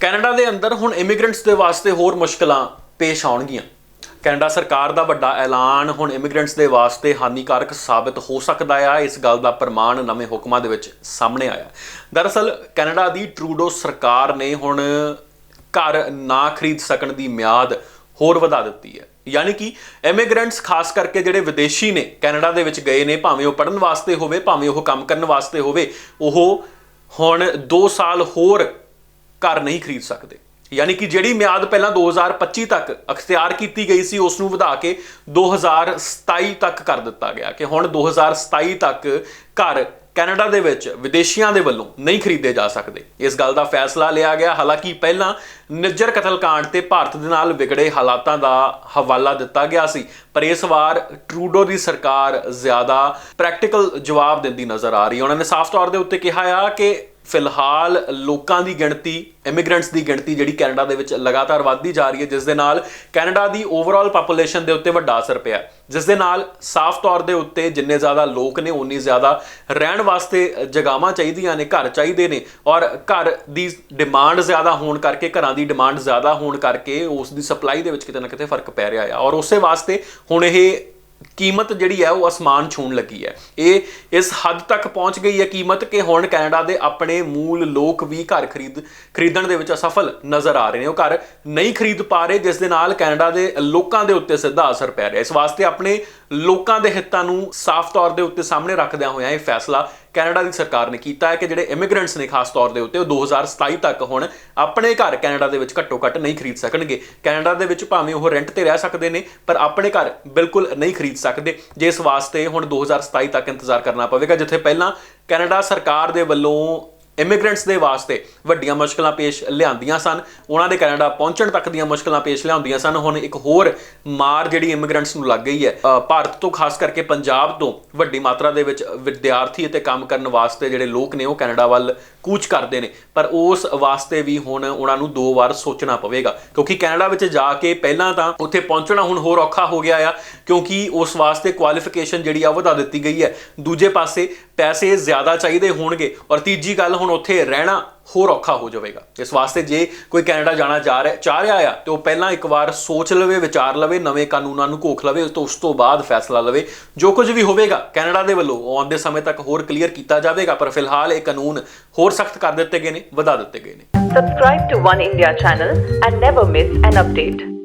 Canada ਦੇ ਅੰਦਰ ਹੁਣ ਇਮੀਗ੍ਰੈਂਟਸ ਦੇ ਵਾਸਤੇ ਹੋਰ ਮੁਸ਼ਕਲਾਂ ਪੇਸ਼ ਆਉਣਗੀਆਂ। ਕੈਨੇਡਾ ਸਰਕਾਰ ਦਾ ਵੱਡਾ ਐਲਾਨ ਹੁਣ ਇਮੀਗ੍ਰੈਂਟਸ ਦੇ ਵਾਸਤੇ ਹਾਨੀਕਾਰਕ ਸਾਬਤ ਹੋ ਸਕਦਾ ਆ। ਇਸ ਗੱਲ ਦਾ ਪ੍ਰਮਾਣ ਨਵੇਂ ਹੁਕਮਾਂ ਦੇ ਵਿੱਚ ਸਾਹਮਣੇ ਆਇਆ। ਦਰਅਸਲ, ਕੈਨੇਡਾ ਦੀ ਟਰੂਡੋ ਸਰਕਾਰ ਨੇ ਹੁਣ ਘਰ ਨਾ ਖਰੀਦ ਸਕਣ ਦੀ ਮਿਆਦ ਹੋਰ ਵਧਾ ਦਿੱਤੀ ਹੈ। ਯਾਨੀ ਕਿ ਇਮੀਗ੍ਰੈਂਟਸ ਖਾਸ ਕਰਕੇ ਜਿਹੜੇ ਵਿਦੇਸ਼ੀ ਨੇ, ਕੈਨੇਡਾ ਦੇ ਵਿੱਚ ਗਏ ਨੇ, ਭਾਵੇਂ ਉਹ ਪੜਨ ਵਾਸਤੇ ਹੋਵੇ, ਭਾਵੇਂ ਉਹ ਕੰਮ ਕਰਨ ਵਾਸਤੇ ਹੋਵੇ, ਉਹ ਹੁਣ 2 ਸਾਲ ਹੋਰ ਘਰ ਨਹੀਂ ਖਰੀਦ ਸਕਦੇ। ਯਾਨੀ ਕਿ ਜਿਹੜੀ ਮਿਆਦ ਪਹਿਲਾਂ 2025 ਤੱਕ ਅਖਤਿਆਰ ਕੀਤੀ ਗਈ ਸੀ, ਉਸ ਨੂੰ ਵਧਾ ਕੇ 2027 ਤੱਕ ਕਰ ਦਿੱਤਾ ਗਿਆ ਕਿ ਹੁਣ 2027 ਤੱਕ ਘਰ ਕੈਨੇਡਾ ਦੇ ਵਿੱਚ ਵਿਦੇਸ਼ੀਆਂ ਦੇ ਵੱਲੋਂ ਨਹੀਂ ਖਰੀਦੇ ਜਾ ਸਕਦੇ। ਇਸ ਗੱਲ ਦਾ ਫੈਸਲਾ ਲਿਆ ਗਿਆ। ਹਾਲਾਂਕਿ ਪਹਿਲਾਂ ਨਿੱਜਰ ਕਤਲकांड ਤੇ ਭਾਰਤ ਦੇ ਨਾਲ ਵਿਗੜੇ ਹਾਲਾਤਾਂ ਦਾ ਹਵਾਲਾ ਦਿੱਤਾ ਗਿਆ ਸੀ, ਪਰ ਇਸ ਵਾਰ ਟਰੂਡੋ ਦੀ ਸਰਕਾਰ ਜ਼ਿਆਦਾ ਪ੍ਰੈਕਟੀਕਲ ਜਵਾਬ ਦਿੰਦੀ ਨਜ਼ਰ ਆ ਰਹੀ ਹੈ। ਉਹਨਾਂ ਨੇ ਸਾਫ਼ ਤੌਰ ਦੇ ਉੱਤੇ ਕਿਹਾ ਆ ਕਿ ਫਿਲਹਾਲ ਲੋਕਾਂ ਦੀ ਗਿਣਤੀ ਇਮੀਗ੍ਰੈਂਟਸ ਦੀ ਗਿਣਤੀ ਜਿਹੜੀ ਕੈਨੇਡਾ ਦੇ ਵਿੱਚ ਲਗਾਤਾਰ ਵੱਧਦੀ ਜਾ ਰਹੀ ਹੈ, ਜਿਸ ਦੇ ਨਾਲ ਕੈਨੇਡਾ ਦੀ ਓਵਰਆਲ ਪਾਪੂਲੇਸ਼ਨ ਦੇ ਉੱਤੇ ਵੱਡਾ ਅਸਰ ਪਿਆ ਜਿਸ ਦੇ ਨਾਲ ਸਾਫ਼ ਤੌਰ ਦੇ ਉੱਤੇ ਜਿੰਨੇ ਜ਼ਿਆਦਾ ਲੋਕ ਨੇ ਉਨੀ ਜ਼ਿਆਦਾ ਰਹਿਣ ਵਾਸਤੇ ਜਗਾਵਾਂ ਚਾਹੀਦੀਆਂ ਨੇ, ਘਰ ਚਾਹੀਦੇ ਨੇ ਔਰ ਘਰ ਦੀ ਡਿਮਾਂਡ ਜ਼ਿਆਦਾ ਹੋਣ ਕਰਕੇ, ਘਰਾਂ ਦੀ ਡਿਮਾਂਡ ਜ਼ਿਆਦਾ ਹੋਣ ਕਰਕੇ ਉਸ ਦੀ ਸਪਲਾਈ ਦੇ ਵਿੱਚ ਕਿਤੇ ਨਾ ਕਿਤੇ ਫ਼ਰਕ ਪੈ ਰਿਹਾ ਆ। ਔਰ ਉਸੇ ਵਾਸਤੇ ਹੁਣ ਇਹ ਕੀਮਤ ਜਿਹੜੀ ਹੈ ਉਹ ਅਸਮਾਨ ਛੂਣ ਲੱਗੀ ਹੈ। ਇਹ ਇਸ ਹੱਦ ਤੱਕ ਪਹੁੰਚ ਗਈ ਹੈ ਕੀਮਤ ਕਿ ਹੁਣ ਕੈਨੇਡਾ ਦੇ ਆਪਣੇ ਮੂਲ ਲੋਕ ਵੀ ਘਰ ਖਰੀਦ, ਖਰੀਦਣ ਦੇ ਵਿੱਚ ਅਸਫਲ ਨਜ਼ਰ ਆ ਰਹੇ ਨੇ। ਉਹ ਘਰ ਨਹੀਂ ਖਰੀਦ ਪਾ ਰਹੇ, ਜਿਸ ਦੇ ਨਾਲ ਕੈਨੇਡਾ ਦੇ ਲੋਕਾਂ ਦੇ ਉੱਤੇ ਸਿੱਧਾ ਅਸਰ ਪੈ ਰਿਹਾ ਇਸ ਵਾਸਤੇ ਆਪਣੇ ਲੋਕਾਂ ਦੇ ਹਿੱਤਾਂ ਨੂੰ ਸਾਫ਼ ਤੌਰ ਦੇ ਉੱਤੇ ਸਾਹਮਣੇ ਰੱਖਦਿਆਂ ਹੋਇਆਂ ਇਹ ਫੈਸਲਾ ਕੈਨੇਡਾ ਦੀ ਸਰਕਾਰ ਨੇ ਕੀਤਾ ਹੈ ਕਿ ਜਿਹੜੇ ਇਮੀਗ੍ਰੈਂਟਸ ਨੇ ਖਾਸ ਤੌਰ ਦੇ ਉੱਤੇ ਉਹ 2027 ਤੱਕ ਹੁਣ ਆਪਣੇ ਘਰ ਕੈਨੇਡਾ ਦੇ ਵਿੱਚ ਘੱਟੋ ਘੱਟ ਨਹੀਂ ਖਰੀਦ ਸਕਣਗੇ। ਕੈਨੇਡਾ ਦੇ ਵਿੱਚ ਭਾਵੇਂ ਉਹ ਰੈਂਟ ਤੇ ਰਹਿ ਸਕਦੇ ਨੇ, ਪਰ ਆਪਣੇ ਘਰ ਬਿਲਕੁਲ ਨਹੀਂ ਖਰੀਦ ਸਕਦੇ। ਜਿਸ ਵਾਸਤੇ ਹੁਣ 2027 ਤੱਕ ਇੰਤਜ਼ਾਰ ਕਰਨਾ ਪਵੇਗਾ, ਜਿੱਥੇ ਪਹਿਲਾਂ ਕੈਨੇਡਾ ਸਰਕਾਰ ਦੇ ਵੱਲੋਂ ਇਮੀਗ੍ਰੈਂਟਸ ਦੇ ਵਾਸਤੇ ਵੱਡੀਆਂ ਮੁਸ਼ਕਲਾਂ ਪੇਸ਼ ਲਿਆਂਦੀਆਂ ਸਨ। ਉਹਨਾਂ ਦੇ ਕੈਨੇਡਾ ਪਹੁੰਚਣ ਤੱਕ ਦੀਆਂ ਮੁਸ਼ਕਲਾਂ ਪੇਸ਼ ਲਿਆਉਂਦੀਆਂ ਸਨ। ਹੁਣ ਇੱਕ ਹੋਰ ਮਾਰ ਜਿਹੜੀ ਇਮੀਗ੍ਰੈਂਟਸ ਨੂੰ ਲੱਗ ਗਈ ਹੈ ਭਾਰਤ ਤੋਂ ਖਾਸ ਕਰਕੇ ਪੰਜਾਬ ਤੋਂ ਵੱਡੀ ਮਾਤਰਾ ਦੇ ਵਿੱਚ ਵਿਦਿਆਰਥੀ ਅਤੇ ਕੰਮ ਕਰਨ ਵਾਸਤੇ ਜਿਹੜੇ ਲੋਕ ਨੇ, ਉਹ ਕੈਨੇਡਾ ਵੱਲ ਕੂਚ ਕਰਦੇ ਨੇ। ਪਰ ਉਸ ਵਾਸਤੇ ਵੀ ਹੁਣ ਉਹਨਾਂ ਨੂੰ ਦੋ ਵਾਰ ਸੋਚਣਾ ਪਵੇਗਾ। ਕਿਉਂਕਿ ਕੈਨੇਡਾ ਵਿੱਚ ਜਾ ਕੇ ਪਹਿਲਾਂ ਤਾਂ ਉੱਥੇ ਪਹੁੰਚਣਾ ਹੁਣ ਹੋਰ ਔਖਾ ਹੋ ਗਿਆ ਆ, ਕਿਉਂਕਿ ਉਸ ਵਾਸਤੇ ਕੁਆਲੀਫਿਕੇਸ਼ਨ ਜਿਹੜੀ ਆ ਉਹ ਵਧਾ ਦਿੱਤੀ ਗਈ ਹੈ। ਦੂਜੇ ਪਾਸੇ ਪੈਸੇ ਜ਼ਿਆਦਾ ਚਾਹੀਦੇ ਹੋਣਗੇ ਔਰ ਤੀਜੀ ਗੱਲ ਹੁਣ ਉੱਥੇ ਰਹਿਣਾ ਹੋਰ ਔਖਾ ਹੋ ਜਾਵੇਗਾ। ਇਸ ਵਾਸਤੇ ਜੇ ਕੋਈ ਕੈਨੇਡਾ ਜਾਣਾ ਜਾ ਰਿਹਾ, ਚਾਹ ਰਿਹਾ ਆ, ਤੇ ਉਹ ਪਹਿਲਾਂ ਇੱਕ ਵਾਰ ਸੋਚ ਲਵੇ, ਵਿਚਾਰ ਲਵੇ, ਨਵੇਂ ਕਾਨੂੰਨਾਂ ਨੂੰ ਘੋਖ ਲਵੇ ਤੇ ਉਸ ਤੋਂ ਬਾਅਦ ਫੈਸਲਾ ਲਵੇ। ਜੋ ਕੁਝ ਵੀ ਹੋਵੇਗਾ, ਕੈਨੇਡਾ ਦੇ ਵੱਲੋਂ ਉਹ ਆਉਂਦੇ ਸਮੇਂ ਤੱਕ ਹੋਰ ਕਲੀਅਰ ਕੀਤਾ ਜਾਵੇਗਾ, ਪਰ ਫਿਲਹਾਲ ਇਹ ਕਾਨੂੰਨ ਹੋਰ ਸਖਤ ਕਰ ਦਿੱਤੇ ਗਏ ਨੇ, ਵਧਾ ਦਿੱਤੇ ਗਏ ਨੇ। Subscribe to One India channel and never miss an update.